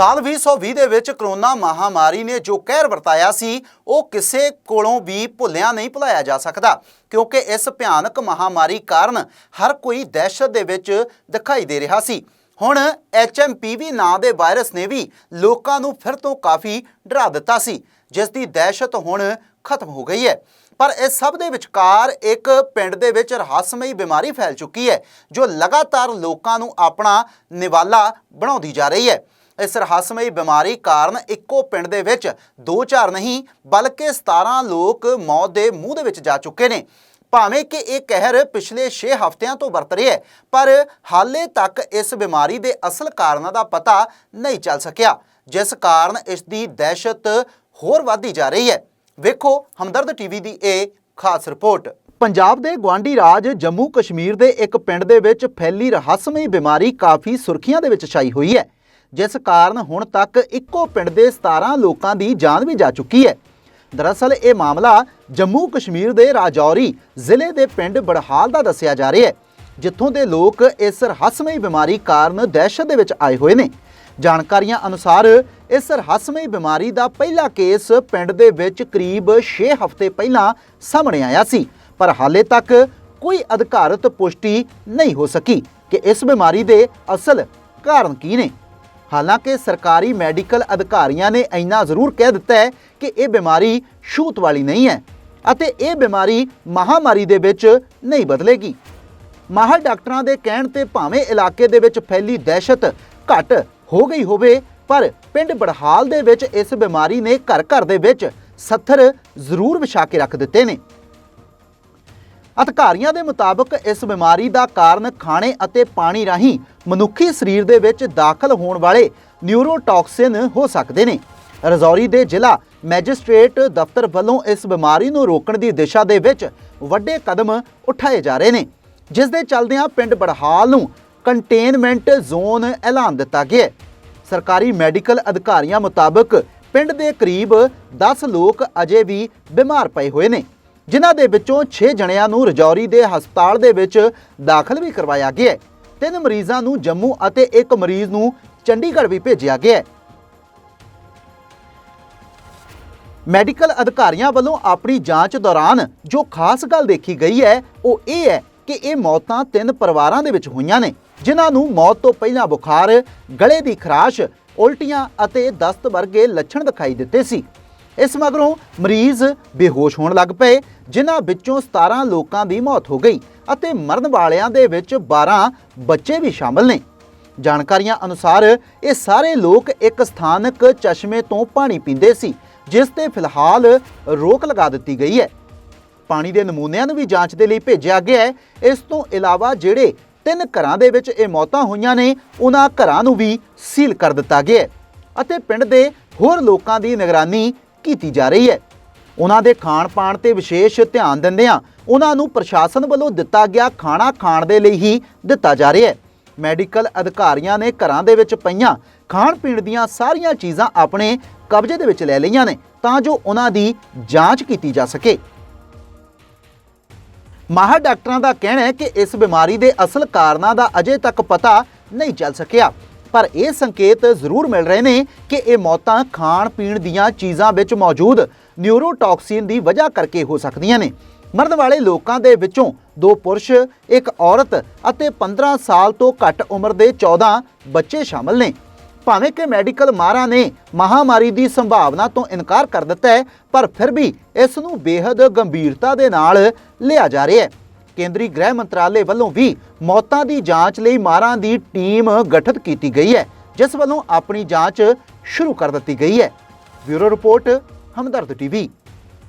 ਸਾਲ 2020 ਦੇ ਵਿੱਚ ਕਰੋਨਾ ਮਹਾਮਾਰੀ ਨੇ ਜੋ ਕਹਿਰ ਵਰਤਾਇਆ ਸੀ, ਉਹ ਕਿਸੇ ਕੋਲੋਂ ਵੀ ਭੁੱਲਿਆ ਨਹੀਂ ਭੁਲਾਇਆ ਜਾ ਸਕਦਾ, ਕਿਉਂਕਿ ਇਸ ਭਿਆਨਕ ਮਹਾਮਾਰੀ ਕਾਰਨ ਹਰ ਕੋਈ ਦਹਿਸ਼ਤ ਦੇ ਵਿੱਚ ਦਿਖਾਈ ਦੇ ਰਿਹਾ ਸੀ। ਹੁਣ ਐਚਐਮਪੀਵੀ ਨਾਂ ਦੇ ਵਾਇਰਸ ਨੇ ਵੀ ਲੋਕਾਂ ਨੂੰ ਫਿਰ ਤੋਂ ਕਾਫੀ ਡਰਾ ਦਿੱਤਾ ਸੀ, ਜਿਸ ਦੀ ਦਹਿਸ਼ਤ ਹੁਣ ਖਤਮ ਹੋ ਗਈ ਹੈ। ਪਰ ਇਸ ਸਭ ਦੇ ਵਿਚਕਾਰ ਇੱਕ ਪਿੰਡ ਦੇ ਵਿੱਚ ਰਹੱਸਮਈ ਬਿਮਾਰੀ ਫੈਲ ਚੁੱਕੀ ਹੈ, ਜੋ ਲਗਾਤਾਰ ਲੋਕਾਂ ਨੂੰ ਆਪਣਾ ਨਿਵਾਲਾ ਬਣਾਉਂਦੀ ਜਾ ਰਹੀ ਹੈ। ਇਸ ਰਹੱਸਮਈ ਬਿਮਾਰੀ ਕਾਰਨ ਇੱਕੋ ਪਿੰਡ ਦੇ ਵਿੱਚ 2-4 ਨਹੀਂ, ਬਲਕਿ 17 ਲੋਕ ਮੌਤ ਦੇ ਮੂੰਹ ਦੇ ਵਿੱਚ ਜਾ ਚੁੱਕੇ ਨੇ। ਭਾਵੇਂ ਕਿ ਇਹ ਕਹਿਰ ਪਿਛਲੇ 6 ਹਫ਼ਤਿਆਂ ਤੋਂ ਵਰਤ ਰਿਹਾ ਹੈ, ਪਰ ਹਾਲੇ ਤੱਕ ਇਸ ਬਿਮਾਰੀ ਦੇ ਅਸਲ ਕਾਰਨਾਂ ਦਾ ਪਤਾ ਨਹੀਂ ਚੱਲ ਸਕਿਆ, ਜਿਸ ਕਾਰਨ ਇਸ ਦੀ ਦਹਿਸ਼ਤ ਹੋਰ ਵਧਦੀ ਜਾ ਰਹੀ ਹੈ। ਵੇਖੋ ਹਮਦਰਦ ਟੀਵੀ ਦੀ ਇਹ ਖਾਸ ਰਿਪੋਰਟ। ਪੰਜਾਬ ਦੇ ਗਵਾਂਡੀ ਰਾਜ ਜੰਮੂ ਕਸ਼ਮੀਰ ਦੇ ਇੱਕ ਪਿੰਡ ਦੇ ਵਿੱਚ ਫੈਲੀ ਰਹੱਸਮਈ ਬਿਮਾਰੀ ਕਾਫੀ ਸੁਰਖੀਆਂ ਦੇ ਵਿੱਚ ਛਾਈ ਹੋਈ ਹੈ। ਜਿਸ ਕਾਰਨ ਹੁਣ ਤੱਕ ਇੱਕੋ ਪਿੰਡ ਦੇ 17 ਲੋਕਾਂ ਦੀ ਜਾਨ ਵੀ ਜਾ ਚੁੱਕੀ ਹੈ। ਦਰਅਸਲ ਇਹ ਮਾਮਲਾ ਜੰਮੂ ਕਸ਼ਮੀਰ ਦੇ ਰਾਜੌਰੀ ਜ਼ਿਲ੍ਹੇ ਦੇ ਪਿੰਡ ਬੜਹਾਲ ਦਾ ਦੱਸਿਆ ਜਾ ਰਿਹਾ ਹੈ, ਜਿੱਥੋਂ ਦੇ ਲੋਕ ਇਸ ਰਹੱਸਮਈ ਬਿਮਾਰੀ ਕਾਰਨ ਦਹਿਸ਼ਤ ਦੇ ਵਿੱਚ ਆਏ ਹੋਏ ਨੇ। ਜਾਣਕਾਰੀਆਂ ਅਨੁਸਾਰ ਇਸ ਰਹੱਸਮਈ ਬਿਮਾਰੀ ਦਾ ਪਹਿਲਾ ਕੇਸ ਪਿੰਡ ਦੇ ਵਿੱਚ ਕਰੀਬ 6 ਹਫ਼ਤੇ ਪਹਿਲਾਂ ਸਾਹਮਣੇ ਆਇਆ ਸੀ, ਪਰ ਹਾਲੇ ਤੱਕ ਕੋਈ ਅਧਿਕਾਰਤ ਪੁਸ਼ਟੀ ਨਹੀਂ ਹੋ ਸਕੀ ਕਿ ਇਸ ਬਿਮਾਰੀ ਦੇ ਅਸਲ ਕਾਰਨ ਕੀ ਨੇ। ਹਾਲਾਂਕਿ ਸਰਕਾਰੀ ਮੈਡੀਕਲ ਅਧਿਕਾਰੀਆਂ ਨੇ ਇੰਨਾ ਜ਼ਰੂਰ ਕਹਿ ਦਿੱਤਾ ਹੈ ਕਿ ਇਹ ਬਿਮਾਰੀ ਛੂਤ ਵਾਲੀ ਨਹੀਂ ਹੈ ਅਤੇ ਇਹ ਬਿਮਾਰੀ ਮਹਾਮਾਰੀ ਦੇ ਵਿੱਚ ਨਹੀਂ ਬਦਲੇਗੀ। ਮਾਹਰ ਡਾਕਟਰਾਂ ਦੇ ਕਹਿਣ ਤੇ ਭਾਵੇਂ ਇਲਾਕੇ ਦੇ ਵਿੱਚ ਫੈਲੀ ਦਹਿਸ਼ਤ ਘਟ ਹੋ ਗਈ ਹੋਵੇ, ਪਰ ਪਿੰਡ ਬੜਹਾਲ ਦੇ ਵਿੱਚ ਇਸ ਬਿਮਾਰੀ ਨੇ ਘਰ ਘਰ ਦੇ ਵਿੱਚ ਸੱਥਰ ਜ਼ਰੂਰ ਵਿਛਾ ਕੇ ਰੱਖ ਦਿੱਤੇ ਨੇ। ਅਧਿਕਾਰੀਆਂ ਦੇ ਮੁਤਾਬਕ ਇਸ ਬਿਮਾਰੀ ਦਾ ਕਾਰਨ ਖਾਣੇ ਅਤੇ ਪਾਣੀ ਰਾਹੀਂ ਮਨੁੱਖੀ ਸਰੀਰ ਦੇ ਵਿੱਚ ਦਾਖਲ ਹੋਣ ਵਾਲੇ ਨਿਊਰੋਟੌਕਸਿਨ ਹੋ ਸਕਦੇ ਨੇ। ਰਜ਼ੌਰੀ ਦੇ ਜ਼ਿਲ੍ਹਾ ਮੈਜਿਸਟ੍ਰੇਟ ਦਫ਼ਤਰ ਵੱਲੋਂ ਇਸ ਬਿਮਾਰੀ ਨੂੰ ਰੋਕਣ ਦੀ ਦਿਸ਼ਾ ਦੇ ਵਿੱਚ ਵੱਡੇ ਕਦਮ ਉਠਾਏ ਜਾ ਰਹੇ ਨੇ। ਜਿਸ ਦੇ ਚੱਲਦਿਆਂ ਪਿੰਡ ਬੜਹਾਲ ਨੂੰ ਕੰਟੇਨਮੈਂਟ ਜ਼ੋਨ ਐਲਾਨ ਦਿੱਤਾ ਗਿਆ ਸਰਕਾਰੀ ਮੈਡੀਕਲ ਅਧਿਕਾਰੀਆਂ ਮੁਤਾਬਕ ਪਿੰਡ ਦੇ ਕਰੀਬ 10 ਲੋਕ ਅਜੇ ਵੀ ਬਿਮਾਰ ਪਏ ਹੋਏ ਨੇ। ਜਿਨ੍ਹਾਂ ਦੇ ਵਿੱਚੋਂ 6 ਜਣਿਆਂ ਨੂੰ ਰਜੌਰੀ ਦੇ ਹਸਪਤਾਲ ਦੇ ਵਿੱਚ ਦਾਖਲ ਵੀ ਕਰਵਾਇਆ ਗਿਆ ਹੈ। ਤਿੰਨ ਮਰੀਜ਼ਾਂ ਨੂੰ ਜੰਮੂ ਅਤੇ ਇੱਕ ਮਰੀਜ਼ ਨੂੰ ਚੰਡੀਗੜ੍ਹ ਵੀ ਭੇਜਿਆ ਗਿਆ ਹੈ। ਮੈਡੀਕਲ ਅਧਿਕਾਰੀਆਂ ਵੱਲੋਂ ਆਪਣੀ ਜਾਂਚ ਦੌਰਾਨ ਜੋ ਖਾਸ ਗੱਲ ਦੇਖੀ ਗਈ ਹੈ, ਉਹ ਇਹ ਹੈ ਕਿ ਇਹ ਮੌਤਾਂ ਤਿੰਨ ਪਰਿਵਾਰਾਂ ਦੇ ਵਿੱਚ ਹੋਈਆਂ ਨੇ, ਜਿਨ੍ਹਾਂ ਨੂੰ ਮੌਤ ਤੋਂ ਪਹਿਲਾਂ ਬੁਖਾਰ, ਗਲੇ ਦੀ ਖਰਾਸ਼, ਉਲਟੀਆਂ ਅਤੇ ਦਸਤ ਵਰਗੇ ਲੱਛਣ ਦਿਖਾਈ ਦਿੱਤੇ ਸੀ। ਇਸ ਮਗਰੋਂ ਮਰੀਜ਼ ਬੇਹੋਸ਼ ਹੋਣ ਲੱਗ ਪਏ, ਜਿਨ੍ਹਾਂ ਵਿੱਚੋਂ 17 ਲੋਕਾਂ ਦੀ ਮੌਤ ਹੋ ਗਈ ਅਤੇ ਮਰਨ ਵਾਲਿਆਂ ਦੇ ਵਿੱਚ 12 ਬੱਚੇ ਵੀ ਸ਼ਾਮਲ ਨੇ। ਜਾਣਕਾਰੀਆਂ ਅਨੁਸਾਰ ਇਹ ਸਾਰੇ ਲੋਕ ਇੱਕ ਸਥਾਨਕ ਚਸ਼ਮੇ ਤੋਂ ਪਾਣੀ ਪੀਂਦੇ ਸੀ, ਜਿਸ ਤੇ ਫਿਲਹਾਲ ਰੋਕ ਲਗਾ ਦਿੱਤੀ ਗਈ ਹੈ। ਪਾਣੀ ਦੇ ਨਮੂਨਿਆਂ ਨੂੰ ਵੀ ਜਾਂਚ ਦੇ ਲਈ ਭੇਜਿਆ ਗਿਆ ਹੈ। ਇਸ ਤੋਂ ਇਲਾਵਾ ਜਿਹੜੇ ਤਿੰਨ ਘਰਾਂ ਦੇ ਵਿੱਚ ਇਹ ਮੌਤਾਂ ਹੋਈਆਂ ਨੇ, ਉਹਨਾਂ ਘਰਾਂ ਨੂੰ ਵੀ ਸੀਲ ਕਰ ਦਿੱਤਾ ਗਿਆ ਹੈ ਅਤੇ ਪਿੰਡ ਦੇ ਹੋਰ ਲੋਕਾਂ ਦੀ ਨਿਗਰਾਨੀ ਕੀਤੀ ਜਾ ਰਹੀ ਹੈ। ਉਹਨਾਂ ਦੇ ਖਾਣ ਪਾਣ ਤੇ ਵਿਸ਼ੇਸ਼ ਧਿਆਨ ਦਿੰਦਿਆਂ ਉਹਨਾਂ ਨੂੰ ਪ੍ਰਸ਼ਾਸਨ ਵੱਲੋਂ ਦਿੱਤਾ ਗਿਆ ਖਾਣਾ ਖਾਣ ਦੇ ਲਈ ਹੀ ਦਿੱਤਾ ਜਾ ਰਿਹਾ ਹੈ। ਮੈਡੀਕਲ ਅਧਿਕਾਰੀਆਂ ਨੇ ਘਰਾਂ ਦੇ ਵਿੱਚ ਪਈਆਂ। ਖਾਣ ਪੀਣ ਦੀਆਂ ਸਾਰੀਆਂ ਚੀਜ਼ਾਂ ਆਪਣੇ ਕਬਜ਼ੇ ਦੇ ਵਿੱਚ ਲੈ ਲਈਆਂ ਨੇ ਤਾਂ ਜੋ ਉਹਨਾਂ ਦੀ ਜਾਂਚ ਕੀਤੀ ਜਾ ਸਕੇ। ਮਾਹਰ ਡਾਕਟਰਾਂ ਦਾ ਕਹਿਣਾ ਹੈ ਕਿ ਇਸ ਬਿਮਾਰੀ ਦੇ ਅਸਲ ਕਾਰਨਾਂ ਦਾ ਅਜੇ ਤੱਕ ਪਤਾ ਨਹੀਂ ਚੱਲ ਸਕਿਆ। ਪਰ ਇਹ ਸੰਕੇਤ ਜ਼ਰੂਰ ਮਿਲ ਰਹੇ ਨੇ ਕਿ ਇਹ ਮੌਤਾਂ ਖਾਣ ਪੀਣ ਦੀਆਂ ਚੀਜ਼ਾਂ ਵਿੱਚ ਮੌਜੂਦ ਨਿਊਰੋਟੌਕਸਿਨ ਦੀ ਵਜ੍ਹਾ ਕਰਕੇ ਹੋ ਸਕਦੀਆਂ ਨੇ। ਮਰਨ ਵਾਲੇ ਲੋਕਾਂ ਦੇ ਵਿੱਚੋਂ ਦੋ ਪੁਰਸ਼, ਇੱਕ ਔਰਤ ਅਤੇ 15 ਸਾਲ ਤੋਂ ਘੱਟ ਉਮਰ ਦੇ 14 ਬੱਚੇ ਸ਼ਾਮਲ ਨੇ। ਭਾਵੇਂ ਕਿ ਮੈਡੀਕਲ ਮਾਹਰਾਂ ਨੇ ਮਹਾਮਾਰੀ ਦੀ ਸੰਭਾਵਨਾ ਤੋਂ ਇਨਕਾਰ ਕਰ ਦਿੱਤਾ ਹੈ, ਪਰ ਫਿਰ ਵੀ ਇਸ ਨੂੰ ਬੇहद ਗੰਭੀਰਤਾ ਦੇ ਨਾਲ ਲਿਆ ਜਾ ਰਿਹਾ ਹੈ। ਕੇਂਦਰੀ ਗ੍ਰਹਿ ਮੰਤਰਾਲੇ ਵੱਲੋਂ ਵੀ ਮੌਤਾਂ ਦੀ ਜਾਂਚ ਲਈ ਮਾਰਾਂ ਦੀ ਟੀਮ ਗਠਿਤ ਕੀਤੀ ਗਈ ਹੈ, ਜਿਸ ਵੱਲੋਂ ਆਪਣੀ ਜਾਂਚ ਸ਼ੁਰੂ ਕਰ ਦਿੱਤੀ ਗਈ ਹੈ। Bureau report, Hamdard TV.